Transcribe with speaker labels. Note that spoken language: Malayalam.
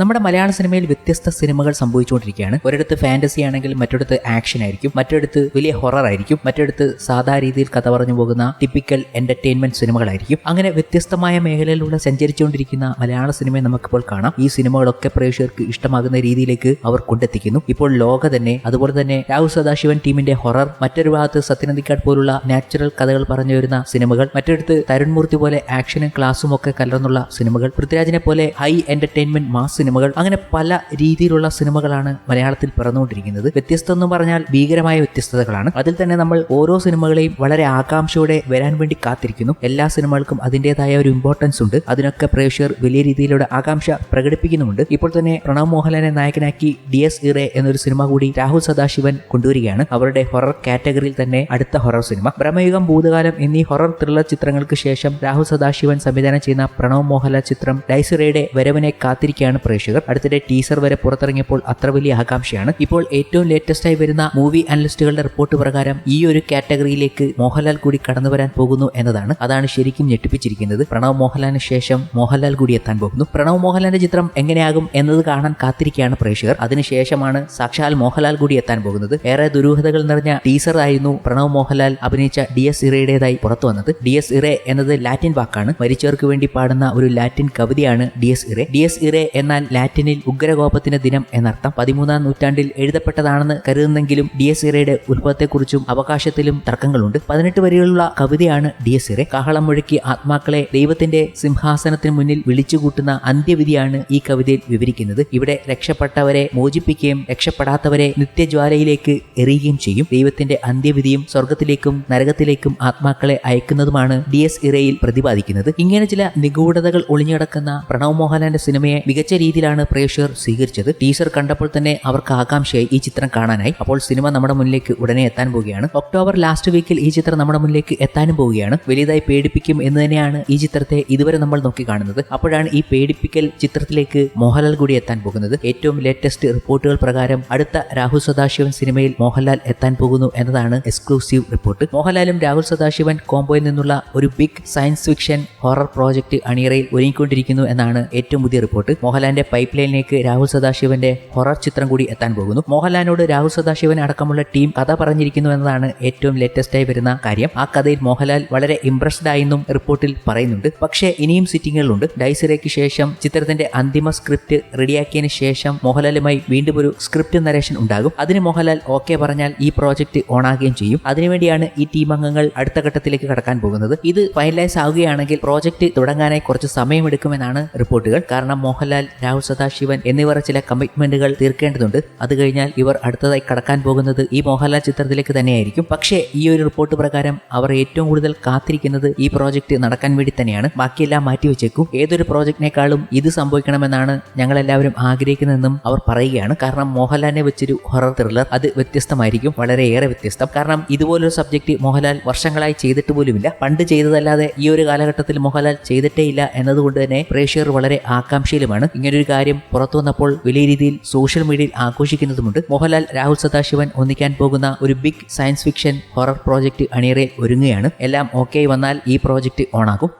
Speaker 1: നമ്മുടെ മലയാള സിനിമയിൽ വ്യത്യസ്ത സിനിമകൾ സംഭവിച്ചുകൊണ്ടിരിക്കുകയാണ്. ഒരിടത്ത് ഫാന്റസി ആണെങ്കിൽ മറ്റൊരിടത്ത് ആക്ഷൻ ആയിരിക്കും. മറ്റൊരിടത്ത് വലിയ ഹൊറർ ആയിരിക്കും. മറ്റൊരിടത്ത് സാധാ രീതിയിൽ കഥ പറഞ്ഞു പോകുന്ന ടിപ്പിക്കൽ എന്റർടൈൻമെന്റ് സിനിമകളായിരിക്കും. അങ്ങനെ വ്യത്യസ്തമായ മേഖലയിലൂടെ സഞ്ചരിച്ചുകൊണ്ടിരിക്കുന്ന മലയാള സിനിമയെ നമുക്കിപ്പോൾ കാണാം. ഈ സിനിമകളൊക്കെ പ്രേക്ഷകർക്ക് ഇഷ്ടമാകുന്ന രീതിയിലേക്ക് അവർ കൊണ്ടെത്തിക്കുന്നു. ഇപ്പോൾ ലോക തന്നെ അതുപോലെ തന്നെ രാഹുൽ സദാശിവൻ ടീമിന്റെ ഹൊറർ മറ്റൊരു ഭാഗത്ത് സത്യനന്ദിക്കാട് പോലുള്ള നാച്ചുറൽ കഥകൾ പറഞ്ഞു വരുന്ന സിനിമകൾ മറ്റൊരിടത്ത് തരുൺമൂർത്തി പോലെ ആക്ഷനും ക്ലാസും ഒക്കെ കലർന്നുള്ള സിനിമകൾ പൃഥ്വിരാജിനെ പോലെ ഹൈ എന്റർടൈൻമെന്റ് മാസ് സിനിമകൾ അങ്ങനെ പല രീതിയിലുള്ള സിനിമകളാണ് മലയാളത്തിൽ പിറന്നുകൊണ്ടിരിക്കുന്നത്. വ്യത്യസ്തം എന്ന് പറഞ്ഞാൽ ഭീകരമായ വ്യത്യസ്തതകളാണ്. അതിൽ തന്നെ നമ്മൾ ഓരോ സിനിമകളെയും വളരെ ആകാംക്ഷയോടെ വരാൻ വേണ്ടി കാത്തിരിക്കുന്നു. എല്ലാ സിനിമകൾക്കും അതിന്റെതായ ഒരു ഇമ്പോർട്ടൻസ് ഉണ്ട്. അതിനൊക്കെ പ്രേക്ഷകർ വലിയ രീതിയിലുള്ള ആകാംക്ഷ പ്രകടിപ്പിക്കുന്നുമുണ്ട്. ഇപ്പോൾ തന്നെ പ്രണവ് മോഹൻലാലിനെ നായകനാക്കി ഡി എസ് ഇറെ എന്നൊരു സിനിമ കൂടി രാഹുൽ സദാശിവൻ കൊണ്ടുവരികയാണ്. അവരുടെ ഹൊറർ കാറ്റഗറിയിൽ തന്നെ അടുത്ത ഹൊറർ സിനിമ. ബ്രഹ്മയുഗം ഭൂതകാലം എന്നീ ഹൊറർ ത്രില്ലർ ചിത്രങ്ങൾക്ക് ശേഷം രാഹുൽ സദാശിവൻ സംവിധാനം ചെയ്യുന്ന പ്രണവ് മോഹൻലാൽ ചിത്രം ഡൈസിറയുടെ വരവിനെ കാത്തിരിക്കുകയാണ് പ്രേക്ഷകർ. അടുത്തിടെ ടീസർ വരെ പുറത്തിറങ്ങിയപ്പോൾ അത്ര വലിയ ആകാംക്ഷയാണ്. ഇപ്പോൾ ഏറ്റവും ലേറ്റസ്റ്റ് ആയി വരുന്ന മൂവി അനലിസ്റ്റുകളുടെ റിപ്പോർട്ട് പ്രകാരം ഈ ഒരു കാറ്റഗറിയിലേക്ക് മോഹൻലാൽ കൂടി കടന്നു വരാൻ പോകുന്നു എന്നതാണ് അതാണ് ശരിക്കും ഞെട്ടിപ്പിച്ചിരിക്കുന്നത്. പ്രണവ് മോഹൻലാലിന് ശേഷം മോഹൻലാൽ കൂടി എത്താൻ പോകുന്നു. പ്രണവ് മോഹൻലാലിന്റെ ചിത്രം എങ്ങനെയാകും എന്നത് കാണാൻ കാത്തിരിക്കുകയാണ് പ്രേക്ഷകർ. അതിനുശേഷമാണ് സാക്ഷാൽ മോഹൻലാൽ കൂടി എത്താൻ പോകുന്നത്. ഏറെ ദുരൂഹതകൾ നിറഞ്ഞ ടീസർ ആയിരുന്നു പ്രണവ് മോഹൻലാൽ അഭിനയിച്ച ഡി എസ് ഇറയുടേതായി പുറത്തു വന്നത്. ഡി എസ് ഇറെ എന്നത് ലാറ്റിൻ വാക്കാണ്. മരിച്ചവർക്ക് വേണ്ടി പാടുന്ന ഒരു ലാറ്റിൻ കവിതയാണ് ഡി എസ് ഇറെ. ഡി എസ് ഇറെ എന്നാൽ ലാറ്റിനിൽ ഉഗ്രകോപത്തിന്റെ ദിനം എന്നർത്ഥം പതിമൂന്നാം നൂറ്റാണ്ടിൽ എഴുതപ്പെട്ടതാണെന്ന് കരുതുന്നെങ്കിലും ഡി എസ് ഇറയുടെ ഉത്ഭവത്തെക്കുറിച്ചും അവകാശത്തിലും തർക്കങ്ങളുണ്ട്. പതിനെട്ട് വരികളുള്ള കവിതയാണ് ഡി എസ് ഇറെ കാഹളം മുഴുക്കി ആത്മാക്കളെ ദൈവത്തിന്റെ സിംഹാസനത്തിന് മുന്നിൽ വിളിച്ചുകൂട്ടുന്ന അന്ത്യവിധിയാണ് ഈ കവിതയിൽ വിവരിക്കുന്നത്. ഇവിടെ രക്ഷപ്പെട്ടവരെ മോചിപ്പിക്കുകയും രക്ഷപ്പെടാത്തവരെ നിത്യജ്വാലയിലേക്ക് എറിയുകയും ചെയ്യും. ദൈവത്തിന്റെ അന്ത്യവിധിയും സ്വർഗത്തിലേക്കും നരകത്തിലേക്കും ആത്മാക്കളെ അയക്കുന്നതുമാണ് ഡി എസ് ഇറയിൽ പ്രതിപാദിക്കുന്നത്. ഇങ്ങനെ ചില നിഗൂഢതകൾ ഒളിഞ്ഞടക്കുന്ന പ്രണവ് മോഹൻലാലിന്റെ സിനിമയെ മികച്ച രീതിയിലാണ് പ്രേക്ഷകർ സ്വീകരിച്ചത്. ടീസർ കണ്ടപ്പോൾ തന്നെ അവർക്ക് ആകാംക്ഷയായി ഈ ചിത്രം കാണാനായി. അപ്പോൾ സിനിമ നമ്മുടെ മുന്നിലേക്ക് ഉടനെ എത്താൻ പോവുകയാണ്. ഒക്ടോബർ ലാസ്റ്റ് വീക്കിൽ ഈ ചിത്രം നമ്മുടെ മുന്നിലേക്ക് എത്താനും പോവുകയാണ്. വലിയതായി പേടിപ്പിക്കും എന്ന് തന്നെയാണ് ഈ ചിത്രത്തെ ഇതുവരെ നമ്മൾ നോക്കി കാണുന്നത്. അപ്പോഴാണ് ഈ പേടിപ്പിക്കൽ ചിത്രത്തിലേക്ക് മോഹൻലാൽ കൂടി എത്താൻ പോകുന്നത്. ഏറ്റവും ലേറ്റസ്റ്റ് റിപ്പോർട്ടുകൾ പ്രകാരം അടുത്ത രാഹുൽ സദാശിവൻ സിനിമയിൽ മോഹൻലാൽ എത്താൻ പോകുന്നു എന്നതാണ് എക്സ്ക്ലൂസീവ് റിപ്പോർട്ട്. മോഹൻലാലും രാഹുൽ സദാശിവൻ കോംബോയിൽ നിന്നുള്ള ഒരു big science fiction horror project അണിയറയിൽ ഒരുങ്ങിക്കൊണ്ടിരിക്കുന്നു എന്നാണ് ഏറ്റവും പുതിയ റിപ്പോർട്ട്. മോഹൻലാലിന്റെ പൈപ്പ് ലൈനിലേക്ക് രാഹുൽ സദാശിവന്റെ ഹൊറർ ചിത്രം കൂടി എത്താൻ പോകുന്നു. മോഹൻലാലിനോട് രാഹുൽ സദാശിവൻ അടക്കമുള്ള ടീം കഥ പറഞ്ഞിരിക്കുന്നു എന്നതാണ് ഏറ്റവും ലേറ്റസ്റ്റ് ആയി വരുന്ന കാര്യം. ആ കഥയിൽ മോഹൻലാൽ വളരെ ഇംപ്രസ്ഡ് ആയെന്നും റിപ്പോർട്ടിൽ പറയുന്നുണ്ട്. പക്ഷേ ഇനിയും സിറ്റിങ്ങുകളുണ്ട് ഡൈസിറയ്ക്ക് ശേഷം ചിത്രത്തിന്റെ അന്തിമ സ്ക്രിപ്റ്റ് റെഡിയാക്കിയതിന് ശേഷം മോഹൻലാലുമായി വീണ്ടും ഒരു സ്ക്രിപ്റ്റ് നരേഷൻ ഉണ്ടാകും. അതിന് മോഹൻലാൽ ഓക്കെ പറഞ്ഞാൽ ഈ പ്രോജക്റ്റ് ഓണാകുകയും ചെയ്യും. അതിനുവേണ്ടിയാണ് ഈ ടീം അംഗങ്ങൾ അടുത്ത ഘട്ടത്തിലേക്ക് കടക്കാൻ പോകുന്നത്. ഇത് ഫൈനലൈസ് ആവുകയാണെങ്കിൽ പ്രോജക്റ്റ് തുടങ്ങാനായി കുറച്ച് സമയമെടുക്കുമെന്നാണ് റിപ്പോർട്ടുകൾ കാരണം മോഹൻലാൽ രാഹുൽ സദാശിവൻ എന്നിവർ ചില കമ്മിറ്റ്മെന്റുകൾ തീർക്കേണ്ടതുണ്ട്. അത് കഴിഞ്ഞാൽ ഇവർ അടുത്തതായി കടക്കാൻ പോകുന്നത് ഈ മോഹൻലാൽ ചിത്രത്തിലേക്ക് തന്നെയായിരിക്കും. പക്ഷേ ഈ ഒരു റിപ്പോർട്ട് പ്രകാരം അവർ ഏറ്റവും കൂടുതൽ കാത്തിരിക്കുന്നത് ഈ പ്രോജക്റ്റ് നടക്കാൻ വേണ്ടി തന്നെയാണ്. ബാക്കിയെല്ലാം മാറ്റിവെച്ചേക്കും. ഏതൊരു പ്രോജക്റ്റിനേക്കാളും ഇത് സംഭവിക്കണമെന്നാണ് ഞങ്ങളെല്ലാവരും ആഗ്രഹിക്കുന്നതെന്നും അവർ പറയുകയാണ്. കാരണം മോഹൻലാലിനെ വെച്ചൊരു ഹൊറർ ത്രില്ലർ അത് വ്യത്യസ്തമായിരിക്കും. വളരെയേറെ വ്യത്യസ്തം. കാരണം ഇതുപോലൊരു സബ്ജക്റ്റ് മോഹൻലാൽ വർഷങ്ങളായി ചെയ്തിട്ട് പോലുമില്ല. പണ്ട് ചെയ്തതല്ലാതെ ഈ ഒരു കാലഘട്ടത്തിൽ മോഹൻലാൽ ചെയ്തിട്ടേ ഇല്ല എന്നതുകൊണ്ട് തന്നെ പ്രേക്ഷകർ വളരെ ആകാംക്ഷയിലുമാണ്. ഇങ്ങനൊരു കാര്യം പുറത്തു വന്നപ്പോൾ വലിയ രീതിയിൽ സോഷ്യൽ മീഡിയയിൽ ആഘോഷിക്കുന്നതുമുണ്ട്. മോഹൻലാൽ രാഹുൽ സദാശിവൻ ഒന്നിക്കാൻ പോകുന്ന ഒരു big science fiction horror project അണിയറയിൽ ഒരുങ്ങുകയാണ്. എല്ലാം ഓക്കെ വന്നാൽ ഈ പ്രോജക്റ്റ് ഓണാകും